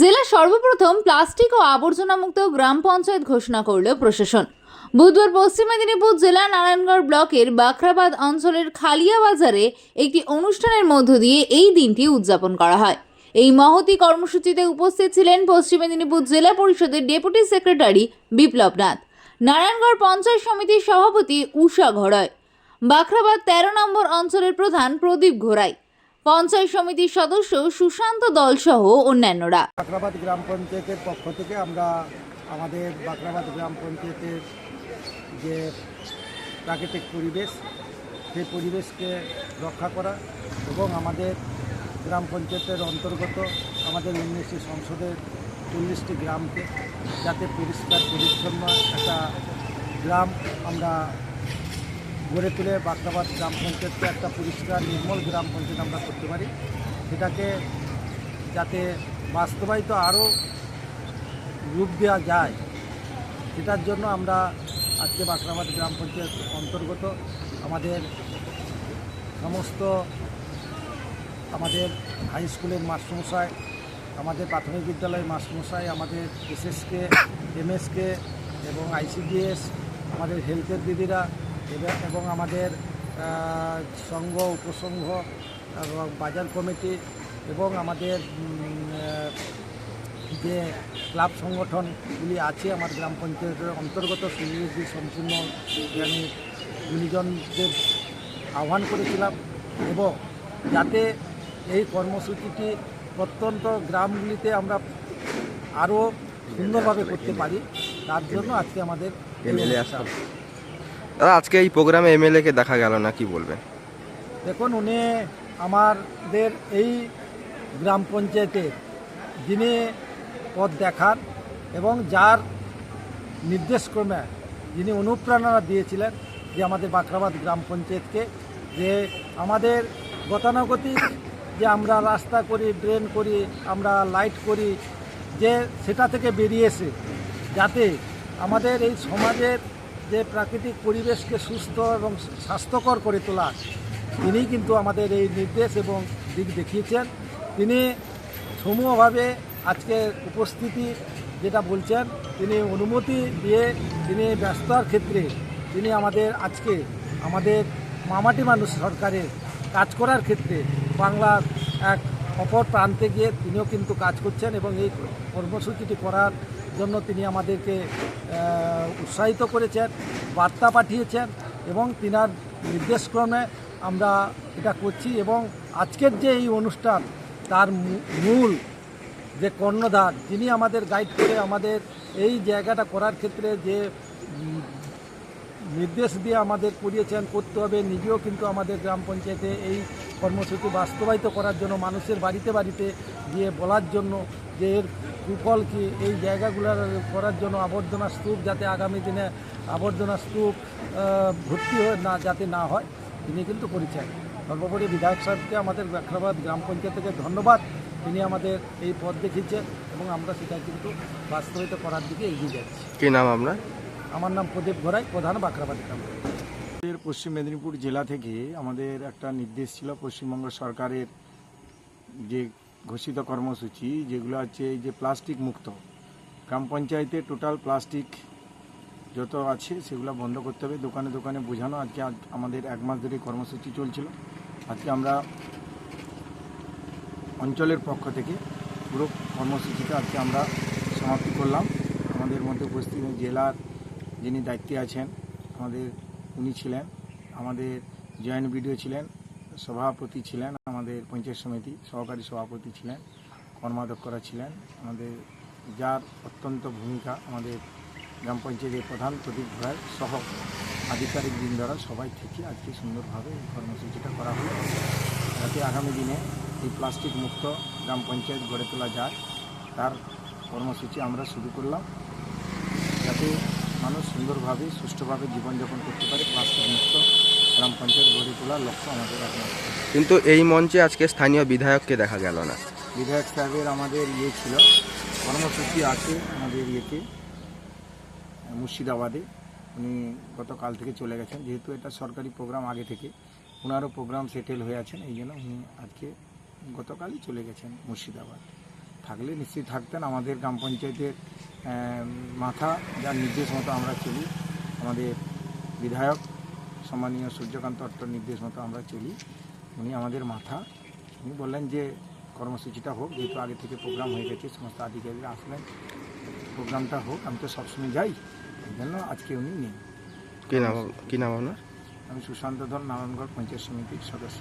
জেলা সর্বপ্রথম প্লাস্টিক ও আবর্জনা মুক্ত গ্রাম পঞ্চায়েত ঘোষণা করল প্রশাসন। বুধবার পশ্চিম মেদিনীপুর জেলা নারায়ণগড় ব্লকের বাখরাবাদ অঞ্চলের খালিয়া বাজারে একটি অনুষ্ঠানের মধ্য দিয়ে এই দিনটি উদযাপন করা হয়। এই মহতি কর্মসূচিতে উপস্থিত ছিলেন পশ্চিম মেদিনীপুর জেলা পরিষদের ডেপুটি সেক্রেটারি বিপ্লব নাথ, নারায়ণগড় পঞ্চায়েত সমিতির সভাপতি উষা ঘড়য়, বাখরাবাদ তেরো নম্বর অঞ্চলের প্রধান প্রদীপ ঘোড়াই পঞ্চায়েত সমিতির সদস্য সুশান্ত দলসহ অন্যান্যরা। বাকরাবাদ গ্রাম পঞ্চায়েতের পক্ষ থেকে আমরা আমাদের বাকরাবাদ গ্রাম পঞ্চায়েতের যে প্রাকৃতিক পরিবেশ, সেই পরিবেশকে রক্ষা করা এবং আমাদের গ্রাম পঞ্চায়েতের অন্তর্গত আমাদের উনিশটি সংসদের চল্লিশটি গ্রামকে যাতে পরিষ্কার, পরিচ্ছন্ন একটা গ্রাম আমরা গড়ে তুলে বাকরাবাদ গ্রাম পঞ্চায়েতকে একটা পরিষ্কার, নির্মল গ্রাম পঞ্চায়েত আমরা করতে পারি। সেটাকে যাতে বাস্তবায়িত আরও রূপ দেওয়া যায়, সেটার জন্য আমরা আজকে বাকরাবাদ গ্রাম পঞ্চায়েত অন্তর্গত আমাদের সমস্ত, আমাদের হাই স্কুলের মাস্টারমশাই, আমাদের প্রাথমিক বিদ্যালয়ের মাস্টারমশাই, আমাদের এসএসকে, এমএসকে এবং আইসিডিএস, আমাদের হেলথের দিদিরা এবং- আমাদের সংঘ উপসংঘ এবং বাজার কমিটি এবং আমাদের যে ক্লাব সংগঠনগুলি আছে আমার গ্রাম পঞ্চায়েতের অন্তর্গত সেগুলি সম্পূর্ণ আমি গুণীজনদের আহ্বান করেছিলাম এবং যাতে এই কর্মসূচিটি প্রত্যন্ত গ্রামগুলিতে আমরা আরও সুন্দরভাবে করতে পারি তার জন্য আজকে আমাদের। আজকে এই প্রোগ্রামে এমএলএ কে দেখা গেল না, কি বলবেন? দেখুন, উনি আমাদের এই গ্রাম পঞ্চায়েতের যিনি পথ দেখান এবং যার নির্দেশক্রমে যিনি অনুপ্রেরণা দিয়েছিলেন যে আমাদের বাখরাবাদ গ্রাম পঞ্চায়েতকে, যে আমাদের গতানুগতিক যে আমরা রাস্তা করি, ড্রেন করি, আমরা লাইট করি, যে সেটা থেকে বেরিয়ে এসে যাতে আমাদের এই সমাজের যে প্রাকৃতিক পরিবেশকে সুস্থ এবং স্বাস্থ্যকর করে তোলা তিনি কিন্তু আমাদের এই নির্দেশ এবং দিক দেখিয়েছেন। তিনি সমূহভাবে আজকে উপস্থিতি যেটা বলছেন, তিনি অনুমতি দিয়ে তিনি ব্যস্ততার ক্ষেত্রে তিনি আমাদের আজকে আমাদের মামাটি মানুষ সরকারের কাজ করার ক্ষেত্রে বাংলার এক অপর প্রান্তে গিয়ে তিনিও কিন্তু কাজ করছেন এবং এই কর্মসূচিটি করার জন্য তিনি আমাদেরকে উৎসাহিত করেছেন, বার্তা পাঠিয়েছেন এবং তিনার নির্দেশক্রমে আমরা এটা করছি এবং আজকের যে এই অনুষ্ঠান, তার মূল যে কর্ণধার, যিনি আমাদের গাইড করে আমাদের এই জায়গাটা করার ক্ষেত্রে যে নির্দেশ দিয়ে আমাদের করিয়েছেন, করতে হবে, নিজেও কিন্তু আমাদের গ্রাম পঞ্চায়েতে এই কর্মসূচি বাস্তবায়িত করার জন্য মানুষের বাড়িতে বাড়িতে গিয়ে বলার জন্য যে এর কুফল কি এই জায়গাগুলোর করার জন্য আবর্জনা স্তূপ যাতে আগামী দিনে আবর্জনা স্তূপ ভর্তি হয়ে না যাতে না হয় তিনি কিন্তু করেছেন। সর্বোপরি বিধায়ক সাহেবকে আমাদের বাখরাবাদ গ্রাম পঞ্চায়েত থেকে ধন্যবাদ। তিনি আমাদের এই পথ দেখিয়েছেন এবং আমরা সেটা কিন্তু বাস্তবায়িত করার দিকে এগিয়ে যাচ্ছি। কি নাম আপনার? আমার নাম প্রদীপ ঘোড়াই প্রধান বাখরাবাদ গ্রাম। পঞ্চায়েত। আমাদের পশ্চিম মেদিনীপুর জেলা থেকে আমাদের একটা নির্দেশ ছিল পশ্চিমবঙ্গ সরকারের যে ঘোষিত কর্মসূচি, যেগুলো এই যে প্লাস্টিক মুক্ত। গ্রাম পঞ্চায়েতে টোটাল প্লাস্টিক যত আছে, সেগুলো বন্ধ করতে হবে। দোকানে দোকানে বোঝানো, আজকে আমাদের এক মাস ধরে কর্মসূচি চলছিল। আজকে আমরা অঞ্চলের পক্ষ থেকে পুরো কর্মসূচিটা আজকে আমরা সমাপ্তি করলাম। আমাদের মধ্যে উপস্থিত জেলার যিনি দায়িত্বে আছেন, আমাদের উনি ছিলেন, আমাদের জয়েন্ট বিডিও ছিলেন সভাপতি ছিলেন আমাদের পঞ্চায়েত সমিতি, সহকারী সভাপতি ছিলেন, কর্মাধ্যক্ষরা ছিলেন। আমাদের যার অত্যন্ত ভূমিকা আমাদের গ্রাম পঞ্চায়েতের প্রধান প্রদীপ ঘোড়ায় সহ আধিকারিক বৃন্দরা সবাই থেকে আজকে সুন্দরভাবে এই কর্মসূচিটা করা হলো। যাতে আগামী দিনে এই প্লাস্টিক মুক্ত গ্রাম পঞ্চায়েত গড়ে তোলা যায়, তার কর্মসূচি আমরা শুরু করলাম। যাতে মানুষ সুন্দরভাবে, সুষ্ঠুভাবে জীবনযাপন করতে পারে প্লাস্টিক মুক্ত গ্রাম পঞ্চায়েত গড়ে তোলার লক্ষ্য আমাদের একমাত্র কিন্তু এই মঞ্চে আজকে স্থানীয় বিধায়ককে দেখা গেল না। বিধায়ক সাহেবের আমাদের ইয়ে ছিল কর্মসূচি আছে আমাদের ইয়েতে মুর্শিদাবাদে। উনি গতকাল থেকে চলে গেছেন যেহেতু এটা সরকারি প্রোগ্রাম আগে থেকে ওনারও প্রোগ্রাম সেটেল হয়ে আছেন এই জন্য উনি আজকে গতকালই চলে গেছেন মুর্শিদাবাদ। থাকলে নিশ্চয়ই থাকতেন আমাদের গ্রাম পঞ্চায়েতের মাথা যার নির্দেশ মতো আমরা চলি আমাদের বিধায়ক সম্মানীয় সূর্যকান্ত অট্টর নির্দেশ মতো আমরা চলি। উনি আমাদের মাথা। উনি বললেন যে কর্মসূচিটা হোক যেহেতু আগে থেকে প্রোগ্রাম হয়ে গেছে সমস্ত আধিকারিকরা আসলেন। প্রোগ্রামটা হোক আমি তো সবসময় যাই। এই জন্য আজকে উনি নেই। কী নাম কী নাম আপনার? আমি সুশান্ত ধর নারায়ণগড় পঞ্চায়েত সমিতির সদস্য।